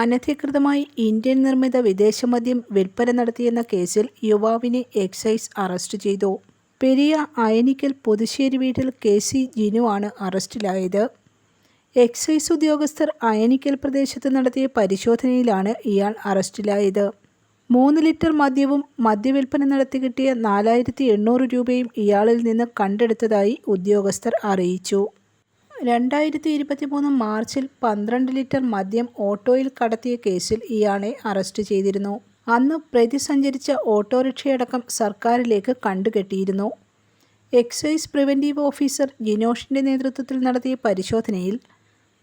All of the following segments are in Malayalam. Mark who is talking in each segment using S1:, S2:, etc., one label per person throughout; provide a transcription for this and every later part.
S1: അനധികൃതമായി ഇന്ത്യൻ നിർമ്മിത വിദേശമദ്യം വിൽപ്പന നടത്തിയെന്ന കേസിൽ യുവാവിനെ എക്സൈസ് അറസ്റ്റ് ചെയ്തു. പെരിയ അയനിക്കൽ പുതുശ്ശേരി വീട്ടിൽ കെ സി ജിനുവാണ് അറസ്റ്റിലായത്. എക്സൈസ് ഉദ്യോഗസ്ഥർ അയനിക്കൽ പ്രദേശത്ത് നടത്തിയ പരിശോധനയിലാണ് ഇയാൾ അറസ്റ്റിലായത്. മൂന്ന് ലിറ്റർ മദ്യവും മദ്യവിൽപ്പന നടത്തി കിട്ടിയ നാലായിരത്തി എണ്ണൂറ് രൂപയും ഇയാളിൽ നിന്ന് കണ്ടെടുത്തതായി ഉദ്യോഗസ്ഥർ അറിയിച്ചു. രണ്ടായിരത്തി ഇരുപത്തി മൂന്ന് മാർച്ചിൽ പന്ത്രണ്ട് ലിറ്റർ മദ്യം ഓട്ടോയിൽ കടത്തിയ കേസിൽ ഇയാളെ അറസ്റ്റ് ചെയ്തിരുന്നു. അന്ന് പ്രതി സഞ്ചരിച്ച ഓട്ടോറിക്ഷയടക്കം സർക്കാരിലേക്ക് കണ്ടുകെട്ടിയിരുന്നു. എക്സൈസ് പ്രിവന്റീവ് ഓഫീസർ ജിനോഷിന്റെ നേതൃത്വത്തിൽ നടത്തിയ പരിശോധനയിൽ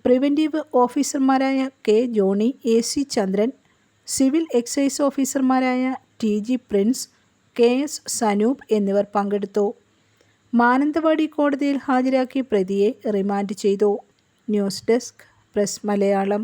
S1: പ്രിവന്റീവ് ഓഫീസർമാരായ K Johny A C Chandran civil excise ഓഫീസർമാരായ T G Prince K S Sanoop എന്നിവർ പങ്കെടുത്തു. മാനന്തവാടി കോടതിയിൽ ഹാജരാക്കി പ്രതിയെ റിമാൻഡ് ചെയ്തു. News desk press Malayalam.